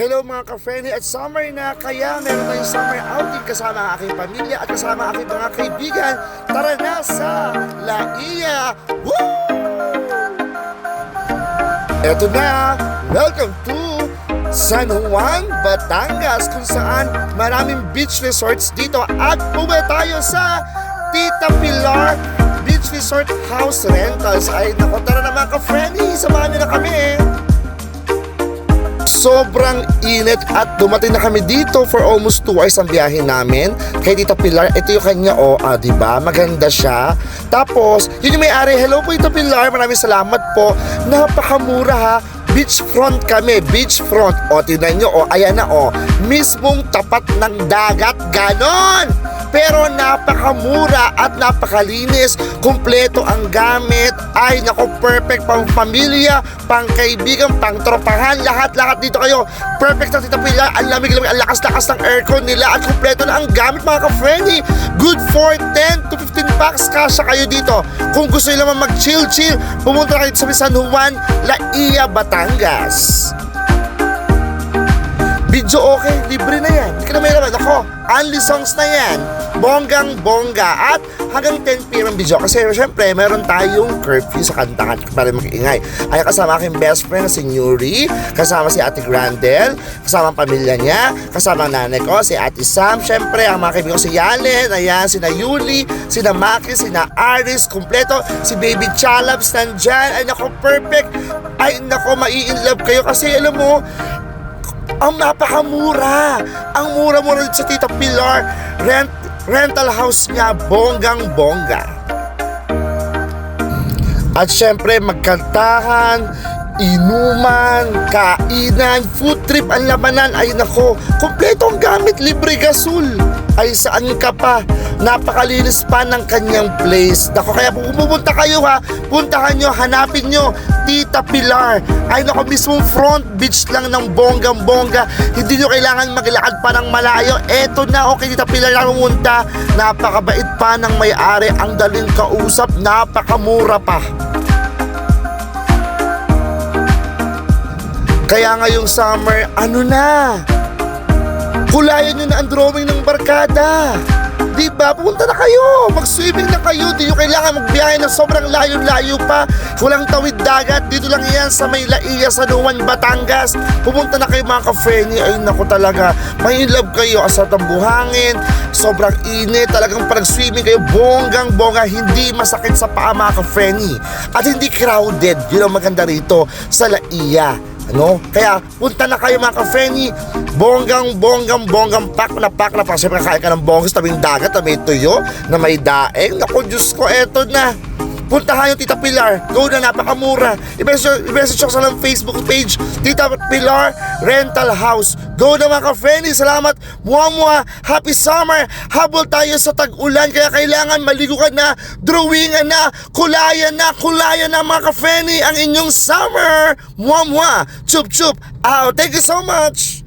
Hello mga ka-friendly at summer na kaya meron tayong summer outing kasama ang aking pamilya at kasama ang aking mga kaibigan. Tara na sa La Ia! Woo! Eto na! Welcome to San Juan, Batangas kung saan maraming beach resorts dito at pumunta tayo sa Tita Pilar Beach Resort House Rentals. Ay naku, tara na mga ka-friendly, samahan niyo na kami sobrang init at dumating na kami dito for almost 2 hours ang biyahe namin. Kay Tita Pilar, ito yung kanya, oh, ah, di ba? Maganda siya. Tapos, yun yung may-ari, hello po Tita Pilar, maraming salamat po. Napakamura ha. Beachfront kami, beachfront. O, tingnan nyo, o, ayan na, o. Mismong tapat ng dagat, ganon! Pero napakamura at napakalinis. Kumpleto ang gamit. Ay, nako, perfect pang pamilya, pang kaibigan, pang tropahan. Lahat-lahat dito kayo. Perfect na tita Pilar. Ang lamig-lamig, ang lakas-lakas ng aircon nila. At kumpleto na ang gamit, mga ka-friendly. Good for 10 to 15 packs kasha kayo dito. Kung gusto nyo naman mag-chill-chill, pumunta kayo sa San Juan, La Ia, Batangas. Video okay, libre na yan. Hindi ka na may naman. Ako, only songs na yan. Bonggang bongga. At hanggang 10 p.m. ang video. Kasi syempre, meron tayong curfew sa kantahan para mag-iingay. Ay kasama aking best friend si Yuri, kasama si Ate Grandel, kasama ang pamilya niya, kasama ang nanay ko, si Ate Sam, syempre ang mga kaibigan ko si Yalen, ayan, si na Yuli, si na Maki, si na Aris, kumpleto, si Baby Chalabs nandyan, ay nako, perfect, ay nako, mai-inlove kayo kasi alam mo, ang napakamura. Ang mura-mura dito sa Tita Pilar. Rent, rental house niya, bonggang-bongga. At syempre, magkantahan, inuman, kainan, food trip, ang labanan, ay nako, kompleto ang gamit, libre gasol. Ay saan ka pa? Napakalinis pa ng kanyang place. Nako, kaya kung pumunta kayo ha, puntahan nyo, hanapin nyo, Tita Pilar. Ay nako, mismong front beach lang ng bonggang-bongga. Hindi nyo kailangan maglakad pa ng malayo. Eto na, okay, Tita Pilar na pumunta. Napakabait pa ng may-ari, ang daling kausap, napakamura pa. Kaya ngayong summer, ano na? Kulayan nyo na ang drawing ng barkada. Di ba? Pumunta na kayo. Mag-swimming na kayo. Di nyo kailangan magbiyahe na sobrang layo-layo pa. Walang tawid dagat. Dito lang yan sa may Laia, sa Nuwan, Batangas. Pumunta na kayo mga ka-Frenny. Ay naku talaga. May love kayo. Asat ang buhangin. Sobrang init. Talagang pag swimming kayo, bonggang-bongga. Hindi masakit sa paa mga ka-Frenny. At hindi crowded. Yun ang maganda rito sa Laia. Ano? Kaya punta na kayo mga ka-Frenny. Bonggang, bonggang, bonggang pack na pack na pack. Siyempre kakain ka ng bonggas tabing dagat na may tuyo, na may daeng. Naku, Diyos ko, eto na. Puntahan yung Tita Pilar. Go na, napakamura. I-message ko sa lang Facebook page, Tita Pilar Rental House. Go na mga ka-friendly. Salamat. Mua. Happy summer. Habol tayo sa tag-ulan. Kaya kailangan maligo ka na. Drawingan na. Kulayan na. Kulayan na mga ka-friendly. Ang inyong summer. Mua mua. Chup chup. Out. Thank you so much.